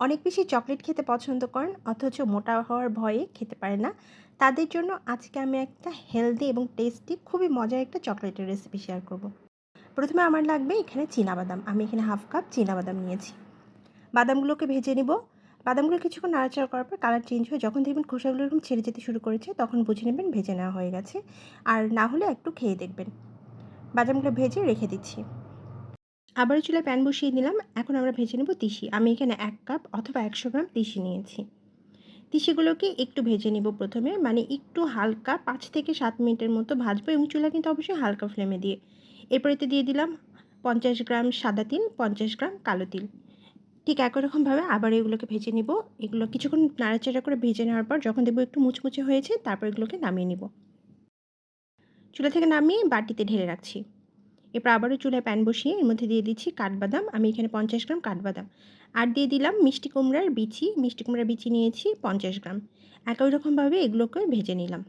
অনেক বেশি চকলেট খেতে পছন্দ করেন, অথচ মোটা হওয়ার ভয়ে খেতে পারে না। তাদের জন্য আজকে আমি একটা হেলদি এবং টেস্টি খুবই মজার একটা চকলেটের রেসিপি শেয়ার করব। প্রথমে আমার লাগবে এখানে বাদাম আমি এখানে হাফ কাপ বাদাম নিয়েছি। বাদামগুলোকে ভেজে নিব। বাদামগুলো কিছুক্ষণ নাড়াচাড়া করার পর কালার চেঞ্জ হয়ে যখন দেখবেন খোসাগুলো এরকম ছেড়ে যেতে শুরু করেছে, তখন বুঝে নেবেন ভেজে নেওয়া হয়ে গেছে। আর না হলে একটু খেয়ে দেখবেন। বাদামগুলো ভেজে রেখে দিচ্ছি। আবার চুলায় প্যান বসিয়ে দিলাম। এখন আমরা ভেজে নেব তিসি। আমি এখানে এক কাপ অথবা একশো গ্রাম তিসি নিয়েছি। তিসিগুলোকে একটু ভেজে নিব প্রথমে। মানে একটু হালকা পাঁচ থেকে সাত মিনিটের মতো ভাজবো এবং চুলা কিন্তু অবশ্যই হালকা ফ্লেমে দিয়ে। এরপর এতে দিয়ে দিলাম পঞ্চাশ গ্রাম সাদা তিল, পঞ্চাশ গ্রাম কালো তিল। ঠিক একই রকমভাবে আবার এগুলোকে ভেজে নিব। এগুলো কিছুক্ষণ নাড়াচাড়া করে ভেজে নেওয়ার পর যখন দেখব একটু মুচমুচে হয়েছে, তারপর এগুলোকে নামিয়ে নিব। চুলা থেকে নামিয়ে বাটিতে ঢেলে রাখছি। এরপর আবারও চুলায় প্যান বসিয়ে এর মধ্যে দিয়ে দিচ্ছি কাঠবাদাম। আমি এখানে পঞ্চাশ গ্রাম কাঠবাদাম। আর দিয়ে দিলাম মিষ্টি কুমড়ার বিচি। মিষ্টি কুমড়ার বিচি নিয়েছি পঞ্চাশ গ্রাম। একই রকমভাবে এগুলোকে ভেজে নিলাম।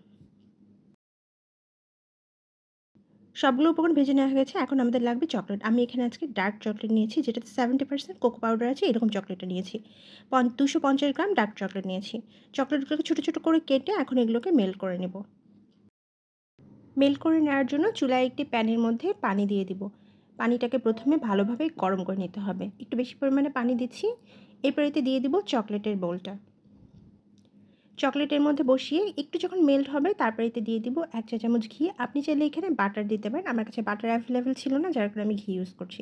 সবগুলো উপকরণ ভেজে নেওয়া হয়ে গেছে। এখন আমাদের লাগবে চকলেট। আমি এখানে আজকে ডার্ক চকলেট নিয়েছি, যেটাতে সেভেন্টি পার্সেন্ট কোকো পাউডার আছে, এরকম চকলেটটা নিয়েছি। দুশো পঞ্চাশ গ্রাম ডার্ক চকলেট নিয়েছি। চকলেটগুলোকে ছোটো ছোটো করে কেটে এখন এগুলোকে মেল করে নেব। মেল করে নেওয়ার জন্য চুলায় একটি প্যানের মধ্যে পানি দিয়ে দিব। পানিটাকে প্রথমে ভালোভাবে গরম করে নিতে হবে। একটু বেশি পরিমাণে পানি দিচ্ছি। এরপর এতে দিয়ে দিব চকলেটের বোলটা। চকলেটের মধ্যে বসিয়ে একটু যখন মেল্ট হবে, তারপর এতে দিয়ে দিব এক চা চামচ ঘি। আপনি চাইলে এখানে বাটার দিতে পারেন। আমার কাছে বাটার অ্যাভেলেবেল ছিল না, যার কারণে আমি ঘি ইউজ করছি।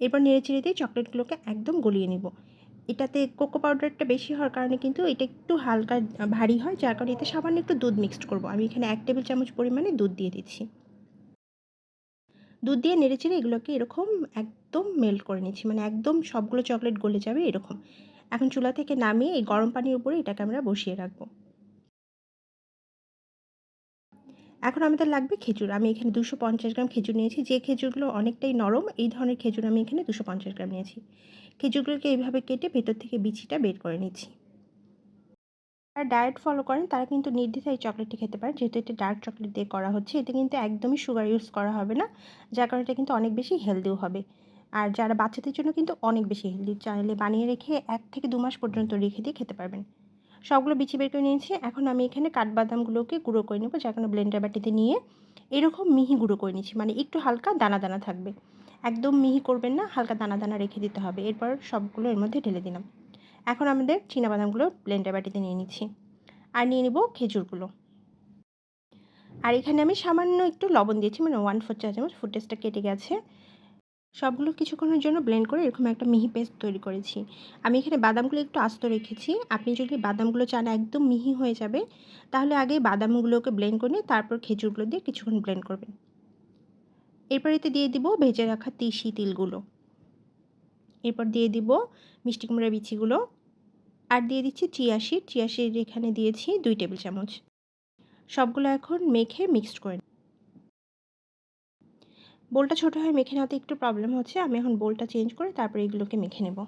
এরপর নেড়ে চেড়ে দিয়ে চকলেটগুলোকে একদম গলিয়ে নিব। এটাতে কোকো পাউডারটা বেশি হওয়ার কারণে কিন্তু এটা একটু হালকা ভারী হয়, যার কারণে এতে সামান্য একটু দুধ মিক্সড করব। আমি এখানে এক টেবিল চামচ পরিমাণে দুধ দিয়ে দিচ্ছি। দুধ দিয়ে নেড়েচেড়ে এগুলোকে এরকম একদম মেল্ট করে নিচ্ছি মানে একদম সবগুলো চকলেট গলে যাবে এরকম। এখন চুলা থেকে নামিয়ে এই গরম পানির উপরে এটাকে আমরা বসিয়ে রাখব। এখন আমাদের লাগবে খেজুর। আমি এখানে দুশো পঞ্চাশ গ্রাম খেজুর নিয়েছি। যে খেজুরগুলো অনেকটাই নরম, এই ধরনের খেজুর আমি এখানে দুশো পঞ্চাশ গ্রাম নিয়েছি। খেজুরগুলোকে এইভাবে কেটে ভেতর থেকে বিচিটা বের করে নিচ্ছি। আর ডায়েট ফলো করেন, তারা কিন্তু নির্দ্বিধায় এই চকলেটটি খেতে পারেন। যেহেতু এটা ডার্ক চকলেট দিয়ে করা হচ্ছে, এতে কিন্তু একদমই সুগার ইউজ করা হবে না, যার কারণে এটা কিন্তু অনেক বেশি হেলদিও হবে। আর যারা বাচ্চাদের জন্য কিন্তু অনেক বেশি হেলদি, চাইলে বানিয়ে রেখে এক থেকে দু মাস পর্যন্ত রেখে দিয়ে খেতে পারবেন। সবগুলো বিচি বের করে নিয়েছি। এখন আমি এখানে কাঠবাদামগুলোকে গুঁড়ো করে নেব, যার কারণে ব্লেন্ডার বাটিতে নিয়ে এরকম মিহি গুঁড়ো করে নিচ্ছি মানে একটু হালকা দানা দানা থাকবে। একদম মিহি করবেন না, হালকা দানা দানা রেখে দিতে হবে। এরপর সবগুলো এর মধ্যে ঢেলে দিলাম। এখন আমাদের বাদামগুলো ব্লেন্ডার বাটিতে নিয়ে নিচ্ছি। আর নিয়ে নিব খেজুরগুলো। আর এখানে আমি সামান্য একটু লবণ দিয়েছি মানে ওয়ান ফোর চা চামচ ফুড টেস্টটা কেটে গেছে। সবগুলো কিছুক্ষণের জন্য ব্লেন্ড করে এরকম একটা মিহি পেস্ট তৈরি করেছি। আমি এখানে বাদামগুলো একটু আস্ত রেখেছি। আপনি যদি বাদামগুলো চান একদম মিহি হয়ে যাবে, তাহলে আগে বাদামগুলোকে ব্লেন্ড করে নিয়ে তারপর খেজুরগুলো দিয়ে কিছুক্ষণ ব্লেন্ড করবেন। এরপর এতে দিয়ে দিব ভেজে রাখা তিসি তিলগুলো। এরপর দিয়ে দিব মিষ্টি কুমড়া বিচিগুলো। আর দিয়ে দিচ্ছি চিয়াশির চিয়াশির এখানে দিয়েছি দুই টেবিল চামচ। সবগুলো এখন মেখে মিক্সড করে বোলটা ছোট হয়ে মেখে নেওয়াতে একটু প্রবলেম হচ্ছে। আমি এখন বোলটা চেঞ্জ করে তারপরে এগুলোকে মেখে নেব।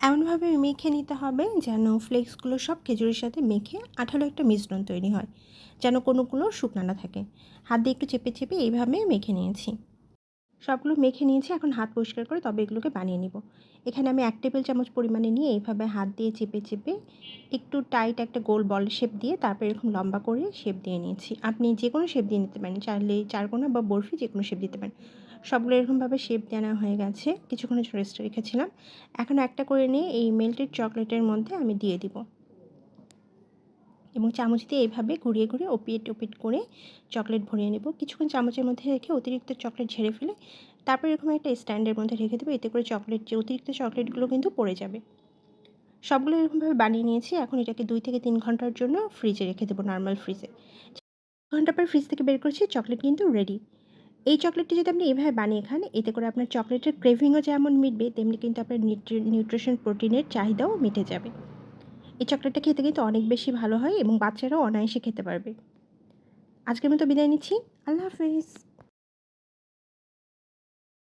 এমনভাবে মেখে নিতে হবে যেন ফ্লেক্সগুলো সব খেজুরের সাথে মেখে আঠালো একটা মিশ্রণ তৈরি হয়, যেন কোনোগুলো শুকনো না থাকে। হাত দিয়ে একটু চেপে চেপে এইভাবে মেখে নিয়েছি। সবগুলো মেখে নিয়েছি, এখন হাত পরিষ্কার করে তবে এগুলোকে বানিয়ে নিব। এখানে আমি এক টেবিল চামচ পরিমাণে নিয়ে এইভাবে হাত দিয়ে চেপে চেপে একটু টাইট একটা গোল বল শেপ দিয়ে তারপর এরকম লম্বা করে শেপ দিয়ে নিয়েছি। আপনি যে কোনো শেপ দিয়ে নিতে পারেন, চাইলে চারকোনা বা বরফি যে কোনো শেপ দিতে পারেন। সবগুলো এরকমভাবে শেপ দেওয়া হয়ে গেছে, কিছুক্ষণের জন্য রেস্টে রেখেছিলাম। এখন একটা করে নিয়ে এই মেল্টেড চকলেটের মধ্যে আমি দিয়ে দিব। এবং চামচ দিয়ে এইভাবে ঘুরিয়ে ঘুরিয়ে ওপিট ওপিট করে চকলেট ভরিয়ে নেব। কিছুক্ষণ চামচের মধ্যে রেখে অতিরিক্ত চকলেট ঝেড়ে ফেলে তারপর এরকম একটা স্ট্যান্ডের মধ্যে রেখে দেবো। এতে করে চকলেট যে অতিরিক্ত চকলেটগুলো কিন্তু পড়ে যাবে। সবগুলো এরকমভাবে বানিয়ে নিয়েছি। এখন এটাকে দুই থেকে তিন ঘণ্টার জন্য ফ্রিজে রেখে দেবো নর্মাল ফ্রিজে ঘণ্টা পর ফ্রিজ থেকে বের করছি, চকলেট কিন্তু রেডি এই চকলেটটি যদি আপনি এভাবে বানিয়ে খান, এতে করে আপনার চকলেটের ক্রেভিংও যেমন মিটবে, তেমনি কিন্তু আপনার নিউট্রিশন প্রোটিনের চাহিদাও মিটে যাবে। এই চকলেটটা খেতে কিন্তু অনেক বেশি ভালো হয় এবং বাচ্চারাও অনায়াসে খেতে পারবে। আজকে আমি তো বিদায় নিচ্ছি। আল্লাহ হাফিজ।